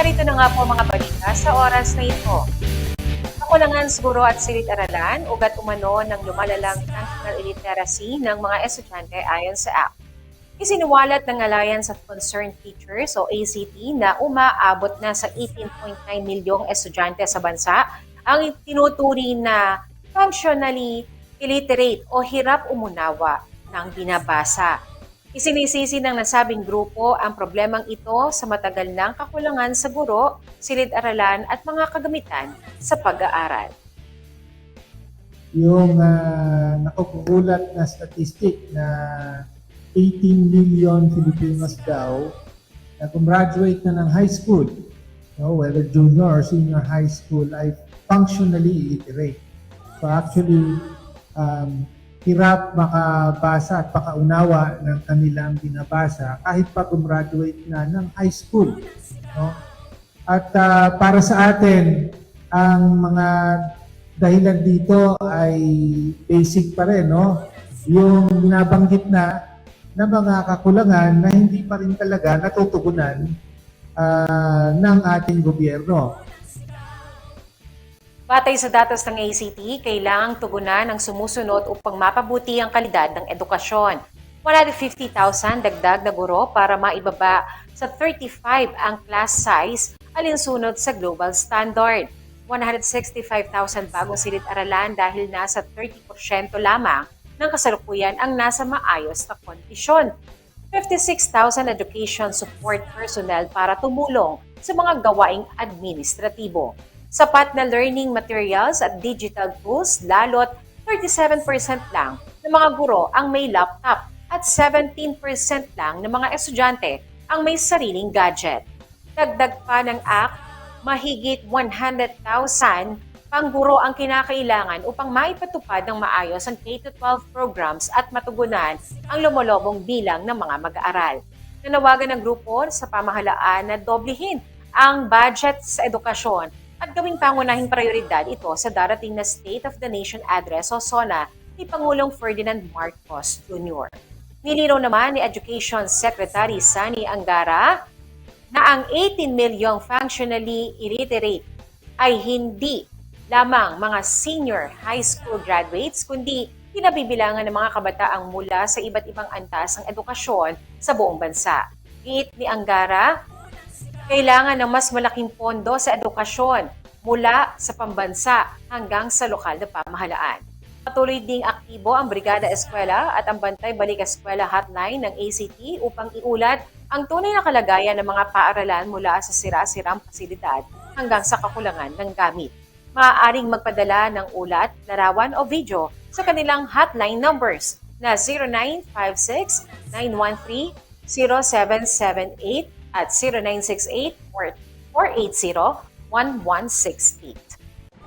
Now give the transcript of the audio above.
narito na nga po mga balita sa oras na ito. Kakulangan siguro at silid-aralan, ugat umano ng lumalalang national illiteracy ng mga estudyante ayon sa app. Isinuwalat ng Alliance of Concerned Teachers o ACT na umaabot na sa 18.9 milyong estudyante sa bansa ang tinuturi na functionally illiterate o hirap umunawa ng binabasa. Isinisisi ng nasabing grupo ang problemang ito sa matagal ng kakulangan sa guro, silid-aralan at mga kagamitan sa pag-aaral. yung uh, nakukulat na statistic na 18 million Filipinos daw na gumraduate na ng high school, no, whether junior or senior high school, ay functionally illiterate. So actually, um, hirap makabasa at makaunawa ng kanilang binabasa kahit pa gumraduate na ng high school. No? At ah, para sa atin, ang mga dahilan dito ay basic pa rin, no? Yung binabanggit na na mga kakulangan na hindi pa rin talaga natutugunan ah, ng ating gobyerno. Batay sa datos ng ACT, kailangang tugunan ang sumusunod upang mapabuti ang kalidad ng edukasyon. 150,000 dagdag na guro para maibaba sa 35 ang class size alinsunod sa global standard. 165,000 bagong silid-aralan dahil nasa 30% lamang ng kasalukuyan ang nasa maayos na kondisyon. 56,000 education support personnel para tumulong sa mga gawaing administratibo. Sapat na learning materials at digital tools, lalot 37% lang ng mga guro ang may laptop at 17% lang ng mga estudyante ang may sariling gadget. Dagdag pa ng ACT, mahigit 100,000 pangguro ang kinakailangan upang maipatupad ng maayos ang K-12 programs at matugunan ang lumolobong bilang ng mga mag-aaral. Nanawagan ng grupo sa pamahalaan na doblehin ang budget sa edukasyon at gawing pangunahing prioridad ito sa darating na State of the Nation Address o SONA ni Pangulong Ferdinand Marcos Jr. Nilinaw naman ni Education Secretary Sani Angara na ang 18 milyong functionally illiterate ay hindi lamang mga senior high school graduates, kundi pinabibilangan ng mga kabataang mula sa iba't ibang antas ng edukasyon sa buong bansa. Giit ni Angara, kailangan ng mas malaking pondo sa edukasyon mula sa pambansa hanggang sa lokal na pamahalaan. Patuloy ding aktibo ang Brigada Eskwela at ang Bantay Balik Eskwela Hotline ng ACT upang iulat ang tunay na kalagayan ng mga paaralan mula sa sira-sirang pasilidad hanggang sa kakulangan ng gamit. Maaaring magpadala ng ulat, larawan o video sa kanilang hotline numbers na 0956-913-0778 at 0968-480-1168.